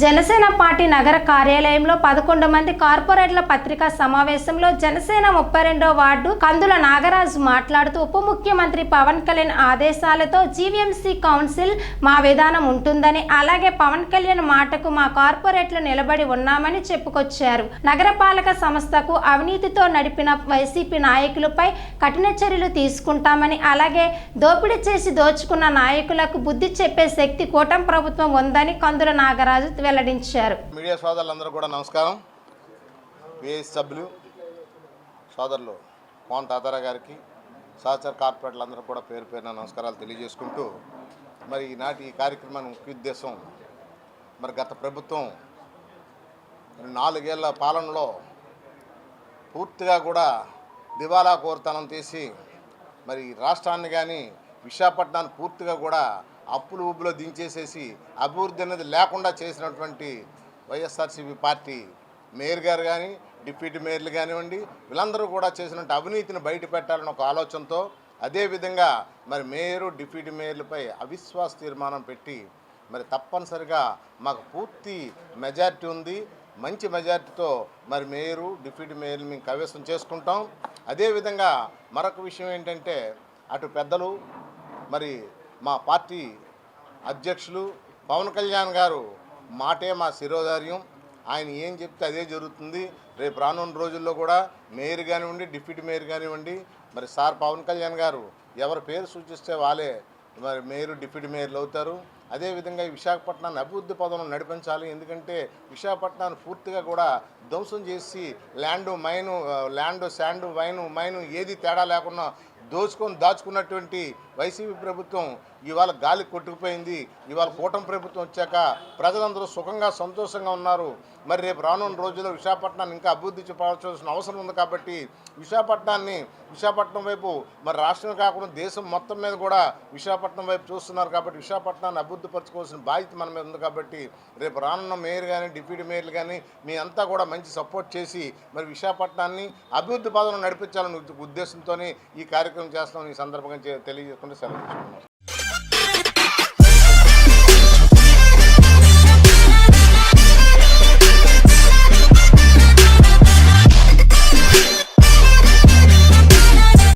Janasena party నగర కార్యాలయంలో పదకొండు మంది కార్పొరేట్ల పత్రికా సమావేశంలో జనసేన ముప్పై రెండో వార్డు కందుల నాగరాజు మాట్లాడుతూ ఉప ముఖ్యమంత్రి పవన్ కళ్యాణ్ ఆదేశాలతో జీవీఎంసీ కౌన్సిల్ మా విధానం ఉంటుందని అలాగే పవన్ కళ్యాణ్ మాటకు మా కార్పొరేట్లు నిలబడి ఉన్నామని చెప్పుకొచ్చారు. నగరపాలక సంస్థకు అవినీతితో నడిపిన వైసీపీ నాయకులపై కఠిన చర్యలు తీసుకుంటామని అలాగే దోపిడీ చేసి దోచుకున్న నాయకులకు బుద్ధి చెప్పే శక్తి కూటమి ప్రభుత్వం ఉందని కందుల నాగరాజు వెల్లడించారు. మీడియా సోదరులందరూ కూడా నమస్కారం. విఎస్ సభ్యులు సోదరులు పవన్ తాతారా గారికి సహచర కార్పొరేట్లందరూ కూడా పేరు పేరున నమస్కారాలు తెలియజేసుకుంటూ మరి ఈనాటి ఈ కార్యక్రమాన్ని ముఖ్య ఉద్దేశం మరి గత ప్రభుత్వం నాలుగేళ్ళ పాలనలో పూర్తిగా కూడా దివాలా కోరుతనం తీసి మరి రాష్ట్రాన్ని కానీ విశాఖపట్నాన్ని పూర్తిగా కూడా అప్పులు ఉబ్బులో దించేసేసి అభివృద్ధి అనేది లేకుండా చేసినటువంటి వైఎస్ఆర్సీపీ పార్టీ మేయర్ గారు కానీ డిప్యూటీ మేయర్లు కానివ్వండి వీళ్ళందరూ కూడా చేసినట్టు అవినీతిని బయట పెట్టాలని ఒక ఆలోచనతో అదేవిధంగా మరి మేయరు డిప్యూటీ మేయర్లపై అవిశ్వాస తీర్మానం పెట్టి మరి తప్పనిసరిగా మాకు పూర్తి మెజార్టీ ఉంది. మంచి మెజారిటీతో మరి మేయరు డిప్యూటీ మేయర్లు మేము కవేశం చేసుకుంటాం. అదేవిధంగా మరొక విషయం ఏంటంటే అటు పెద్దలు మరి మా పార్టీ అధ్యక్షులు పవన్ కళ్యాణ్ గారు మాటే మా శిరోధార్యం. ఆయన ఏం చెప్తే అదే జరుగుతుంది. రేపు రానున్న రోజుల్లో కూడా మేయర్ కానివ్వండి డిప్యూటీ మేయర్ కానివ్వండి మరి సార్ పవన్ కళ్యాణ్ గారు ఎవరి పేరు సూచిస్తే వాళ్ళే మరి మేయర్ డిప్యూటీ మేయర్లు అవుతారు. అదేవిధంగా ఈ విశాఖపట్నాన్ని అభివృద్ధి పదంలో నడిపించాలి. ఎందుకంటే విశాఖపట్నాన్ని పూర్తిగా కూడా ధ్వంసం చేసి land mine land sand wine mine ఏది తేడా లేకుండా దోచుకొని దాచుకున్నటువంటి వైసీపీ ప్రభుత్వం ఇవాళ గాలి కొట్టుకుపోయింది. ఇవాళ కూటమి ప్రభుత్వం వచ్చాక ప్రజలందరూ సుఖంగా సంతోషంగా ఉన్నారు. మరి రేపు రానున్న రోజుల్లో విశాఖపట్నాన్ని ఇంకా అభివృద్ధి చూపాల్సిన అవసరం ఉంది కాబట్టి విశాఖపట్నాన్ని విశాఖపట్నం వైపు మరి రాష్ట్రం కాకుండా దేశం మొత్తం మీద కూడా విశాఖపట్నం వైపు చూస్తున్నారు కాబట్టి విశాఖపట్నాన్ని అభివృద్ధి పరచుకోవాల్సిన బాధ్యత మన మీద ఉంది కాబట్టి రేపు రానున్న మేయర్ కానీ డిప్యూటీ మేయర్లు కానీ మీ అంతా కూడా మంచి సపోర్ట్ చేసి మరి విశాఖపట్నాన్ని అభివృద్ధి పదంలో నడిపించాలనే ఉద్దేశంతో ఈ కార్యక్రమం చేస్తామని ఈ సందర్భంగా చే- తెలియజేసుకుంటూ సెలవు తీసుకున్నాం